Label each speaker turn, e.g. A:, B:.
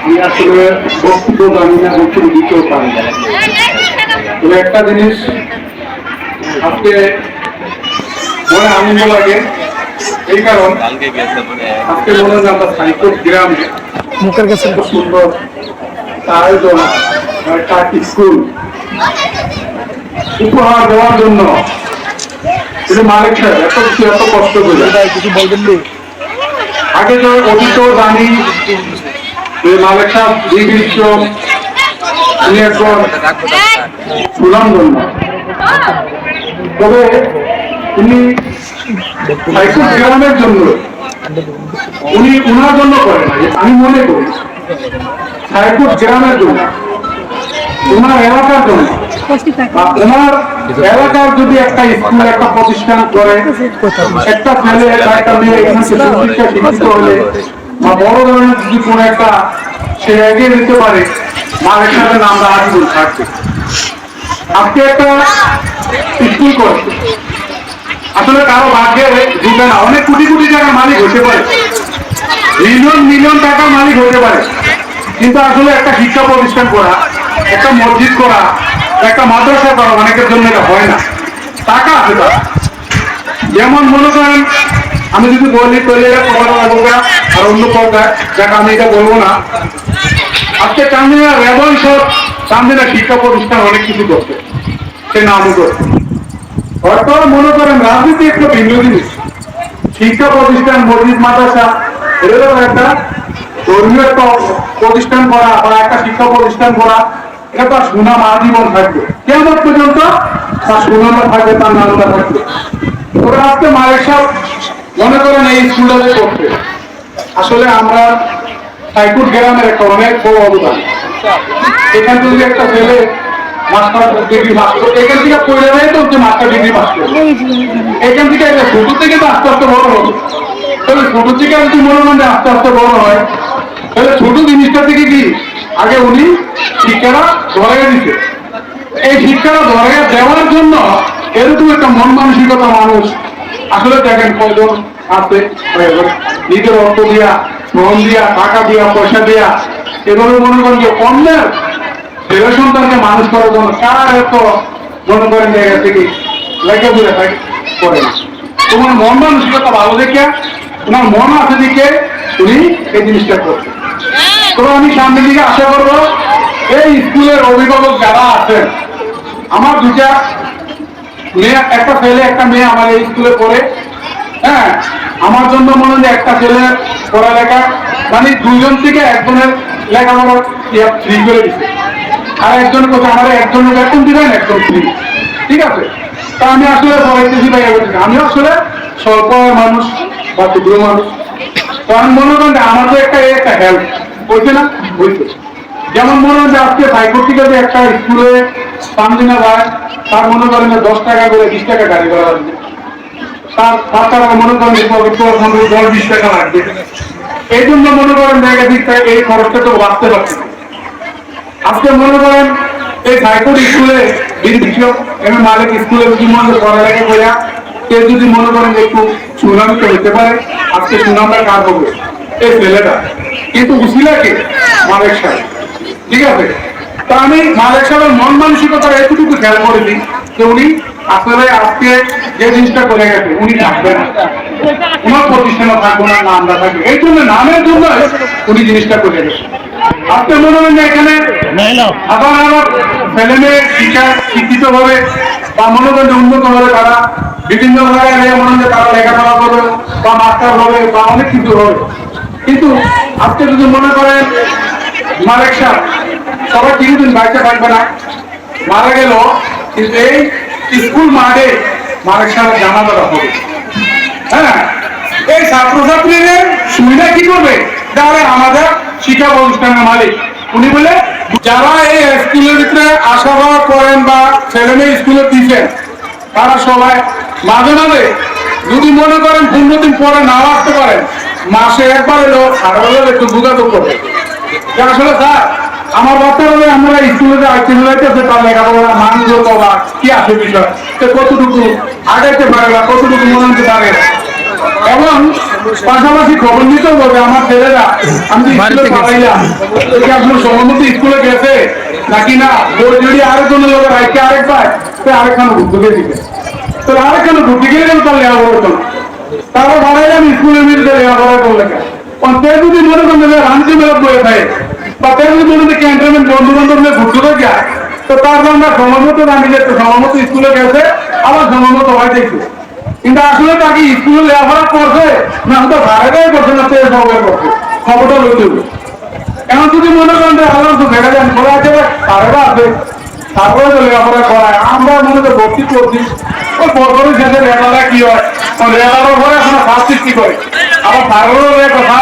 A: আমি আসলে বক্তব্য জানি না বক্তব্য দিতেও পারি তবে একটা জিনিস আজকে মনে আনন্দ লাগে এই কারণ
B: মানে
A: আজকে মনে হয় আমরা সাইকোট গ্রামে
C: মুখের কাছে
A: সুন্দর একটা আয়োজন একটা স্কুল উপহার দেওয়ার জন্য। কিন্তু মালিক সাহেব এত কিছু এত কষ্ট করে।
C: কিছু বলবেন নি?
A: আগে তো অতীত জানি যে মালিক সাহেব সুনামধন্য তবে উনি সাইকেল গ্রামের জন্য, উনি উনার জন্য করেন আমি মনে করি। সাইকেল গ্রামের জন্য ওনার এলাকার জন্য। এলাকার যদি একটা স্কুল, একটা প্রতিষ্ঠান করে, একটা ছেলে, একটা মেয়ে, এখানে শিক্ষা শিক্ষিত হলে, বা বড় ধরনের যদি কোনো একটা সে এগিয়ে নিতে পারে আমরা আজকে একটা স্কুল আসলে কারও ভাগ্যে দিবে না। অনেক কোটি কোটি টাকার মালিক হতে পারে। মিলিয়ন মিলিয়ন টাকার মালিক হতে পারে। কিন্তু আসলে একটা শিক্ষা প্রতিষ্ঠান করা, একটা মসজিদ করা একটা মাদ্রাসা করা অনেকের জন্য এটা হয় না। টাকা আছে তার। যেমন মনে করেন, আমি যদি বলি তৈরি আর অন্য পর্দায় আমি এটা বলব না। আজকে চান্দিনা রেবন সব চান্দিনা শিক্ষা প্রতিষ্ঠান অনেক কিছু করছে। সে নামও করছে। মনে করেন, রাজনীতি একটা ভিন্ন জিনিস। শিক্ষা প্রতিষ্ঠান, মসজিদ, মাদ্রাসা এগুলো একটা ধর্মীয় প্রতিষ্ঠান করা বা একটা শিক্ষা প্রতিষ্ঠান করা এটা তার সুনাম আজীবন থাকবে। কেমন পর্যন্ত তার সুনামটা থাকবে, তার নামটা থাকবে। ওরা আজকে মনে করেন এই স্কুলটাতে করছে আসলে আমরা গ্রামের একটা অনেক বড় অবদান। এখান থেকে একটা ছেলে মাস্টার ডিগ্রি পাস করে, এখান থেকে পড়ে নেয় তো মাস্টার ডিগ্রি পাস করে। এখান থেকে একটা থেকে তো আস্তে আস্তে বড় হবে। তাহলে ছোট থেকে যদি মনে মনে আস্তে আস্তে বড় হয়? তাহলে ছোট জিনিসটা থেকে কি? আগে উনি শিক্ষাটা ধরে দিতে এই শিক্ষাটা ধরে দেওয়ার জন্য এরকম একটা মন মানসিকতা মানুষ আসলে দেখেন কয়জন আছে নিজের অর্থ দিয়া শ্রম দিয়া, টাকা দিয়া, পয়সা দিয়া এভাবে মনে করেন যে অন্যের ছেলে সন্তানকে মানুষ করার জন্য কার এত মনে করেন জায়গা থেকে লেগে বুঝে থাকে, করে না। তোমার মন মানসিকতা ভালো দেখে তোমার মন আছে দিকে উনি এই জিনিসটা করছে। তো আমি সামনের দিকে আশা করব এই স্কুলের অভিভাবক যারা আছেন, আমার দুটা মেয়ে, একটা ছেলে, একটা মেয়ে আমার এই স্কুলে পড়ে। হ্যাঁ আমার জন্য মনে হয় একটা ছেলে পড়ালেখা মানে দুজন থেকে একজনের লেখাপড়া ফ্রি করে দিচ্ছে আর একজন কোথাও আমার একজনের বেতন দিবেন একজন ফ্রি ঠিক আছে? তা আমি আসলে পড়াইতেছি ভাই আমি আসলে স্বল্প মানুষ বা ক্ষুদ্র মানুষ। আমি মনে করেন আমার তো একটা একটা হেল্প। হয়েছে না? হয়েছে যেমন মনে হয় আজকে থেকে যে একটা স্কুলে দিনে যায়, তার মনে করেন দশ টাকা করে বিশ টাকা গাড়ি ভাড়া লাগবে। তার তার টাকা মনে করেন দশ বিশ টাকা লাগবে। এই জন্য মনে করেন জায়গা দিক এই খরচটা তো বাঁচতে পারছে। আজকে মনে করেন এই হাইকোর্ট স্কুলে নির্দিষ্ট এবং মালিক স্কুলে যদি মনে পড়ালেখা করে কেউ যদি মনে করেন একটু সুনামিত হতে পারে, আজকে সুনামটা কার হবে? এই ছেলেটা। কিন্তু উসিলাকে মালিক সাহেব। ঠিক আছে? তা আমি মালিক সাহেবের মন মানসিকতা এতটুকু খেয়াল করেছি যে উনি আসলে আজকে যে জিনিসটা করে গেছে উনি থাকবে না। ওনার প্রতিষ্ঠানে থাকব না না আমরা থাকব এই জন্য নামের জন্য উনি জিনিসটা করে গেছে। আজকে মনে হয় যে এখানে আবার আবার ছেলে মেয়ে শিক্ষা শিক্ষিত ভাবে বা মনে করেন উন্নত হবে তারা বিভিন্ন জায়গায় গিয়ে মনে হয় তারা লেখাপড়া করবে বা মাস্টার হবে বা অনেক কিছু হবে। কিন্তু আজকে যদি মনে করেন মালিক সাহেব সবাই কিছুদিন বাড়িতে থাকবে না। মারা গেল, কিন্তু এই স্কুল মাঠে মালিক সাহেব জানাজাটা হবে। হ্যাঁ? এই ছাত্রছাত্রীদের সুবিধা কি করবে? যারা আমাদের শিক্ষা প্রতিষ্ঠানের মালিক। উনি বলে, যারা এই স্কুলের ভিতরে আসা যাওয়া করেন বা ছেলে মেয়ে স্কুলে দিচ্ছেন তারা সবাই মাঝে মাঝে যদি মনে করেন পনেরো দিন পরে নাও আসতে পারেন, মাসে একবার এলো খারাপ একটু যোগাযোগ করবে। আসলে স্যার আমার যে আমরা স্কুলে যে আইতে যাইতেছে তার লেখাপড়া মানযোগ্য বা কি আছে বিষয়? সে কতটুকু আগাইতে পারে বা কতটুকু মনে হতে পারে? এবং পাশাপাশি খবর নিতেও হবে আমার ছেলেরা আমি স্কুলে পাঠাইলাম আপনার স্কুলে গেছে নাকি না? ওর যদি লোকের রাইকে আরেকবার সে আরেকখানে ঢুকে দিবে। তো আরেকখানে ঢুকে গেলে তার লেখা হতো তারপর বাড়াইলাম স্কুলের মধ্যে লেখাপড়া করলে তে যদি মনে করেন যে বা যদি ক্যান্টনমেন্ট বন্ধু বান্ধব নিয়ে ঘুরতে যায় তো তার জন্য সময় মতো আমি যে স্কুলে গেছে, আবার সময় হয় দেখছি কিন্তু আসলে লেখাপড়া মনে করেন দেখা লেখাপড়া আমরা মনে তো ভর্তি করছি। ওই বছরের শেষে লেখাপড়া কি হয়? লেখাপড়ার পরে এখন ফার্স্ট কি করে। আবার বাইরেও কথা